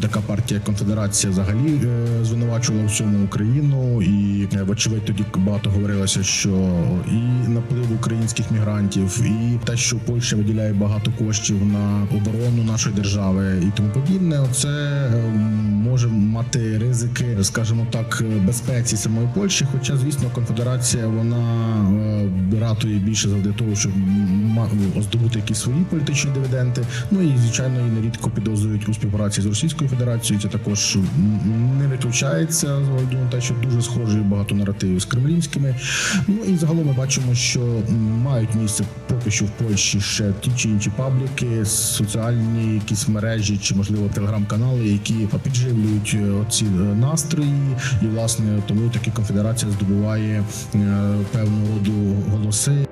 Така партія конфедерація взагалі е, звинувачувала всьому Україну, і е, вочевидь тоді багато говорилося, що і наплив українських мігрантів, і те, що Польща виділяє багато коштів на оборону нашої держави і тому подібне. Це е, може мати ризики, скажімо так, безпеці самої Польщі. Хоча, звісно, конфедерація вона ратує більше завжди того, щоб здобути якісь свої політичні дивіденди. Ну і звичайно, і нерідко підозрюють у співпраці з Російською Федерацією. Це також не виключається на те, що дуже схожі багато наративів з кремлівськими. Ну і загалом ми бачимо, що мають місце поки що в Польщі ще ті чи інші пабліки, соціальні якісь мережі чи можливо телеграм-канали, які підживлюють е, оці е, настрої, і власне тому таки конфедерація здобуває е, певного роду голоси.